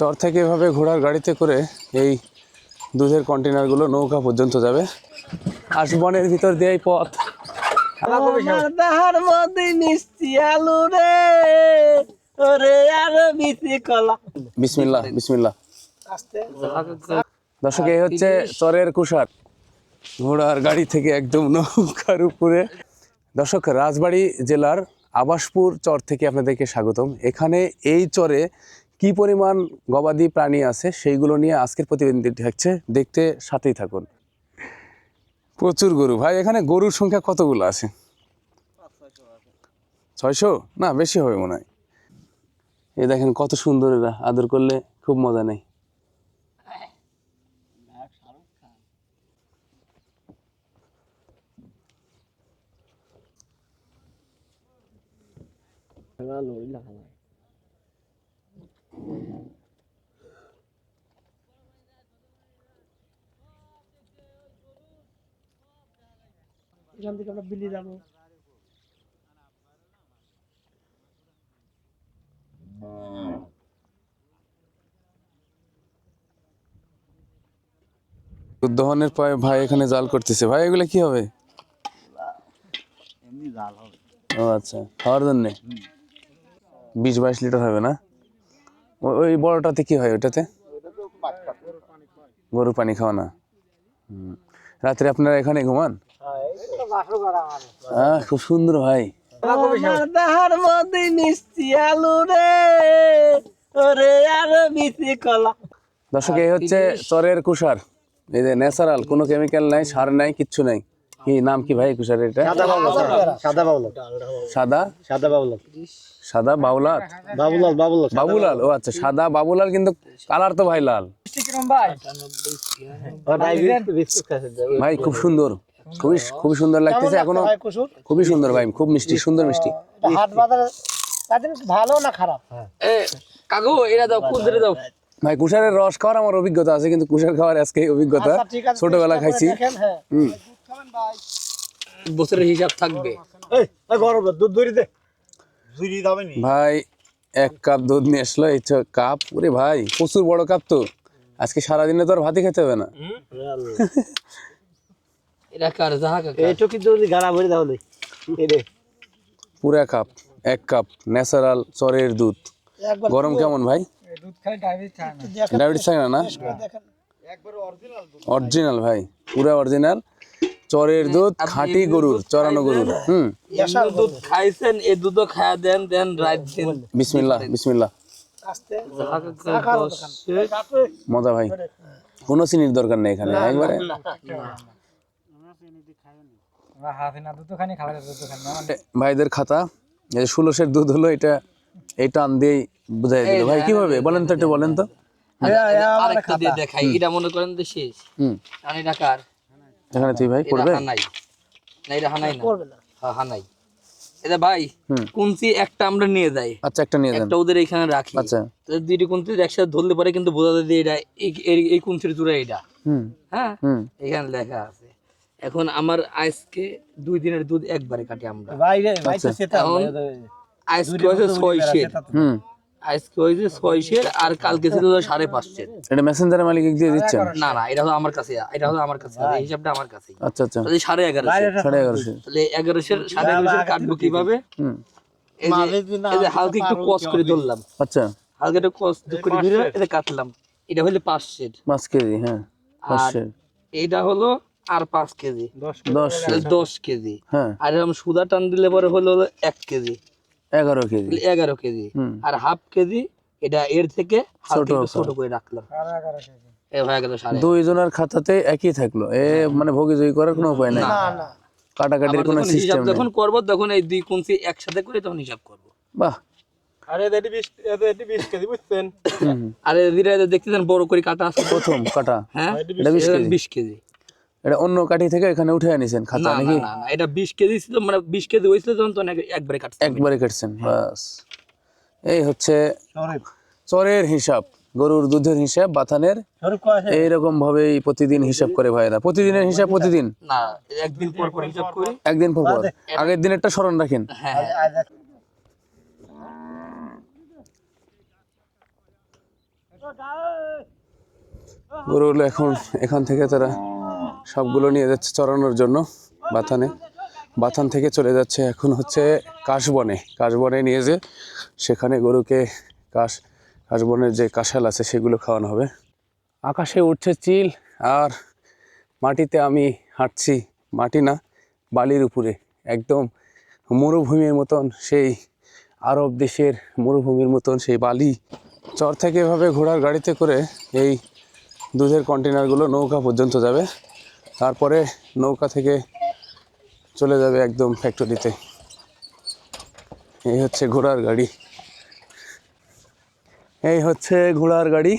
চর থেকে এভাবে ঘোড়ার গাড়িতে করে এই দুধের কন্টেনারগুলো নৌকা পর্যন্ত যাবে। আশবনের ভিতর দিয়ে এই পথ দর্শক এই হচ্ছে চরের কুষার ঘোড়ার গাড়ি থেকে একদম নৌকার উপরে। দর্শক রাজবাড়ী জেলার আবাসপুর চর থেকে আপনাদেরকে স্বাগতম। এখানে এই চরে কি পরিমাণ গবাদি প্রাণী আছে সেইগুলো নিয়ে আজকের প্রতিবেদনটি থাকছে দেখতে সাথেই থাকুন। প্রচুর গরু। ভাই, এখানে গরুর সংখ্যা কতগুলো আছে? ছয়শো? না, বেশি হবে মনে হয়। এ দেখেন কত সুন্দর এরা। আদর করলে খুব মজা নেই। এখান থেকে আমরা বিলি যাব। দহনের পরে ভাই এখানে জাল করতেছে। ভাই এগুলো কি হবে? ও আচ্ছা খাওয়ার জন্য? বিশ বাইশ লিটার হবে না? ওই বড়টাতে কি হয় ওটাতে? গরু পানি খাওয়া না। রাত্রে আপনারা এখানে ঘুমান? খুব সুন্দর ভাই। মধ্যে মিষ্টি আলু রে ওরে আর বিচি কলা। দর্শক এই হচ্ছে চরের কুষার। এই যে ন্যাচারাল কোনো কেমিক্যাল নাই সার নাই কিচ্ছু নাই। কি নাম কি ভাই কুষার এটা? সাদা সাদা সাদা সাদা? বাবুলাল বাবুলাল বাবুলাল? ও আচ্ছা সাদা বাবুলাল কিন্তু কালার তো ভাই লাল। ভাই খুব সুন্দর। খুবই খুবই সুন্দর লাগতেছে এখনও? খুবই সুন্দর ভাই খুব মিষ্টি সুন্দর মিষ্টি। হাট বাজারে তাদের ভালো না খারাপ? কাকু এটা দাও কুদরে দাও। ভাই কুষারের রস খাওয়ার আমার অভিজ্ঞতা আছে কিন্তু কুষার খাওয়ার আজকে অভিজ্ঞতা। ছোটবেলা খাইছি। হ্যাঁ। হুম। বছরের হিসাব থাকবে। এই এই গরম দুধ দে। দড়ি দাবে নি। ভাই এক কাপ দুধ নিয়ে আসলো এই তো কাপ। ওরে ভাই প্রচুর বড় কাপ তো। আজকে সারাদিনে তো আর ভাতই খেতে হবে না। এটা কার? যাহা কাকা এইটো কিন্তু গাড়া ভরে দাও নি। এই পুরা কাপ এক কাপ ন্যাচারাল চরের দুধ। গরম কেমন ভাই? ডায়াবেটিস থাকে না। না অরিজিনাল ভাই পুরা অরিজিনাল। চরের দুধ খাঁটি গরুর চরানো গরুর। হুম। দুধ খাইছেন এই দুধও খায়া দেন দেন রাত দিন। বিসমিল্লাহ বিসমিল্লাহ। মজা ভাই কোনো চিনির দরকার নেই এখানে একবারে। ভাইদের খাতা ষোলোশের দুধ হলো এটা এই টান দিয়েই বুঝাই দিল। ভাই কীভাবে? বলেন তো একটু বলেন তো। আরেকটা দিয়ে দেখাই এটা মনে করেন যে শেষ হুম। আর এটা এখানে তুই ভাই এটা পড়বে? না এটা হানাই না। হ্যাঁ হানাই। এটা ভাই কুঞ্চি একটা আমরা নিয়ে যাই। আচ্ছা একটা নিয়ে যান। একটা ওদের এখানে রাখি। আচ্ছা। তো দুইটি কুঞ্চি একসাথে ধরলে পরে কিন্তু বোঝা যায় যে এটা এই- এই- এই কুঞ্চির জুড়ে এটা। হুম। হ্যাঁ? এখানে লেখা আছে। এখন আমার আজকে দুই দিনের দুধ একবারে কাটি আমরা। আজকে হয়েছে ছয় শের হুম। আজকে হয়েছে ছয় শের আর কালকে ছিল সাড়ে পাঁচ শের এটা মেসেঞ্জারের মালিক দিয়ে দিচ্ছেন? না না এটা হলো আমার কাছে এটা হলো আমার কাছে এই হিসাবটা আমার কাছে আচ্ছা আচ্ছা। তাহলে সাড়ে এগারো সাড়ে এগারোশো তাহলে এগারোশের সাড়ে এগারোশের কাটবো কীভাবে? হুম। এই যে হালকা একটু কস করে ধরলাম। আচ্ছা। হালকা একটু কস করে ধরে এটা কাটলাম। এটা হলো পাঁচ শের পাঁচ কেজি হ্যাঁ। আর পাঁচশো এইটা হলো আর পাঁচ কেজি। দশ দশ কেজি। হ্যাঁ। আর এরকম সুদা টান দিলে পরে হলো এক কেজি। এগারো কেজি। এগারো কেজি। আর হাফ কেজি এটা এর থেকে ছোট ছোট করে রাখলাম। এ হয়ে গেল সাড়ে দুইজনের খাতাতে একই থাকল। এ মানে ভোগিজয়ী করার কোনো উপায় নাই। কাটাকাটির কোনো সিস্টেম হিসাব যখন করব তখন এই দুই কুঞ্চি একসাথে করে তখন হিসাব করব। বাহ। আরে এটি 20 এটি 20 কেজি বুঝছেন। আর ধীরে দেখতেছেন বড় করে কাটা আছে। প্রথম কাটা। হ্যাঁ? এটা বিশ এটা কেজি। বিশ কেজি। এটা অন্য কাঠি থেকে এখানে উঠে আনিছেন খাতা নাকি? না না, এটা বিশ কেজি ছিল মানে বিশ কেজি হয়েছিল যখন তখন একবারে কাটছে একবারে কাটছেন বাস। এই হচ্ছে চরের। হিসাব গরুর দুধের হিসাব বাথানের। এইরকম ভাবেই প্রতিদিন হিসাব করে ভাইরা প্রতিদিনের হিসাব প্রতিদিন? না একদিন পর পর হিসাব করি। একদিন পর পর? আগের দিনেরটা স্মরণ রাখেন। হ্যাঁ। গরুগুলো এখন এখান থেকে তারা সবগুলো নিয়ে যাচ্ছে চড়ানোর জন্য বাথানে। বাথান থেকে চলে যাচ্ছে এখন হচ্ছে কাশবনে। কাশবনে নিয়ে যে সেখানে গরুকে কাশ, কাশবনের যে কাঁশাল আছে সেগুলো খাওয়ানো হবে। আকাশে উঠছে চিল আর মাটিতে আমি হাঁটছি, মাটি না, বালির উপরে। একদম মরুভূমির মতন সেই আরব দেশের মরুভূমির মতন সেই বালি। চর থেকে এভাবে ঘোড়ার গাড়িতে করে এই দুধের কন্টেনারগুলো নৌকা পর্যন্ত যাবে। তারপরে নৌকা থেকে চলে যাবে একদম ফ্যাক্টরিতে এই হচ্ছে ঘোড়ার গাড়ি। এই হচ্ছে ঘোড়ার গাড়ি।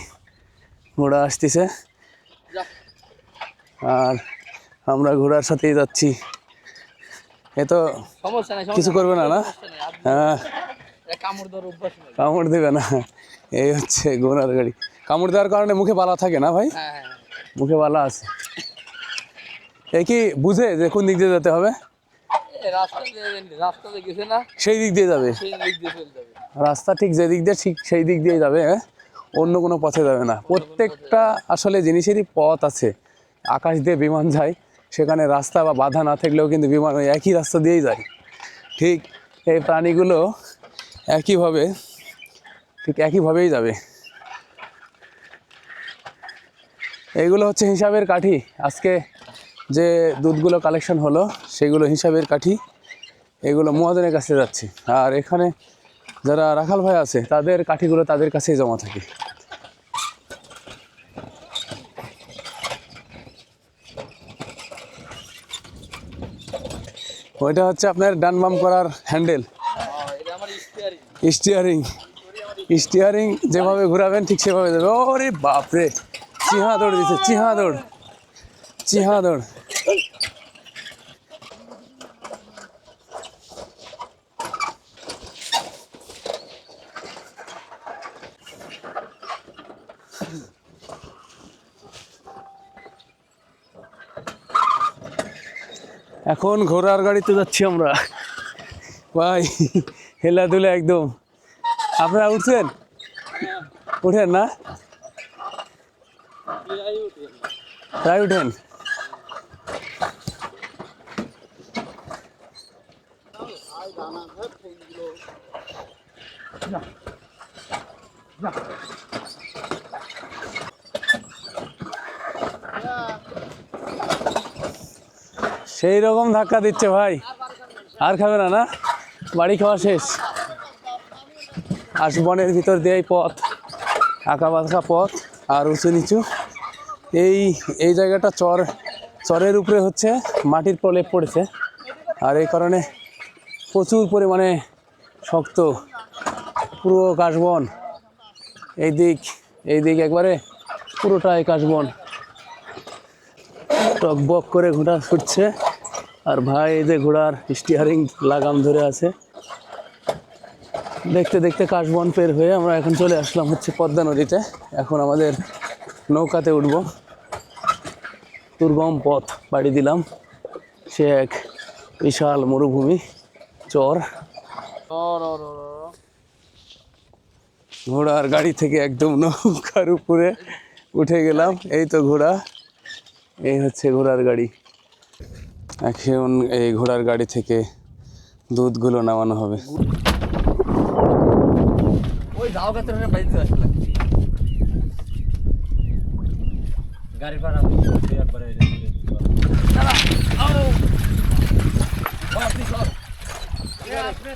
ঘোড়া আসতেছে। আর আমরা ঘোড়ার সাথেই যাচ্ছি। এ তো কিছু করবে না না? হ্যাঁ। কামড় দেবে না। এই হচ্ছে ঘোড়ার গাড়ি। কামড় দেওয়ার কারণে মুখে বালা থাকে না ভাই? হ্যাঁ হ্যাঁ। মুখে বালা আছে। এ কি বুঝে যে কোন দিক দিয়ে যেতে হবে? সেই দিক দিয়ে যাবে। রাস্তা ঠিক যে দিক দিয়ে ঠিক সেই দিক দিয়ে যাবে হ্যাঁ? অন্য কোনো পথে যাবে না। প্রত্যেকটা আসলে জিনিসেরই পথ আছে। আকাশ দিয়ে বিমান যায় সেখানে রাস্তা বা বাধা না থাকলেও কিন্তু বিমান ওই একই রাস্তা দিয়েই যায়। ঠিক এই প্রাণীগুলো একইভাবে ঠিক একইভাবেই যাবে। এইগুলো হচ্ছে হিসাবের কাঠি। আজকে যে দুধগুলো কালেকশন হলো, সেগুলো হিসাবের কাঠি, এগুলো মহাজনের কাছে যাচ্ছে। আর এখানে যারা রাখাল ভাই আছে, তাদের কাঠিগুলো তাদের কাছেই জমা থাকে। ওইটা হচ্ছে আপনার ডান বাম করার হ্যান্ডেল। স্টিয়ারিং। স্টিয়ারিং যেভাবে ঘোরাবেন, ঠিক সেভাবে যাবে ওরে বাপরে! চিহা দৌড় দিচ্ছে চিহা দৌড়। চিহা দৌড় এখন ঘোড়ার গাড়িতে যাচ্ছি আমরা। ভাই হেলাধুলা একদম। আপনারা উঠছেন? উঠেন না? তাই উঠেন। সেই রকম ধাক্কা দিচ্ছে ভাই। আর খাবে না না? বাড়ি খাওয়া শেষ। আশ বনের ভিতর দিয়েই পথ। আঁকা বাঁকা পথ আর উঁচু নিচু। এই এই জায়গাটা চর, চরের উপরে হচ্ছে, মাটির প্রলেপ পড়েছে। আর এই কারণে প্রচুর পরিমাণে শক্ত পুরো কাশবন। এই দিক এই দিক একবারে পুরোটাই কাশবন। টক বক করে ঘোড়া ছুটছে, আর ভাই এই যে ঘোড়ার স্টিয়ারিং লাগাম ধরে আছে। দেখতে দেখতে কাশবন পের হয়ে আমরা এখন চলে আসলাম হচ্ছে পদ্মা নদীতে। এখন আমাদের নৌকাতে উঠব। দুর্গম পথ বাড়ি দিলাম। সে এক বিশাল মরুভূমি। চর। ঘোড়ার গাড়ি থেকে একদম নৌকার উপরে উঠে গেলাম। এই তো ঘোড়া। এই হচ্ছে ঘোড়ার গাড়ি। এখন এই ঘোড়ার গাড়ি থেকে দুধগুলো নামানো হবে। গাড়ি ভাড়া একবারে দাদা আও বাসি সর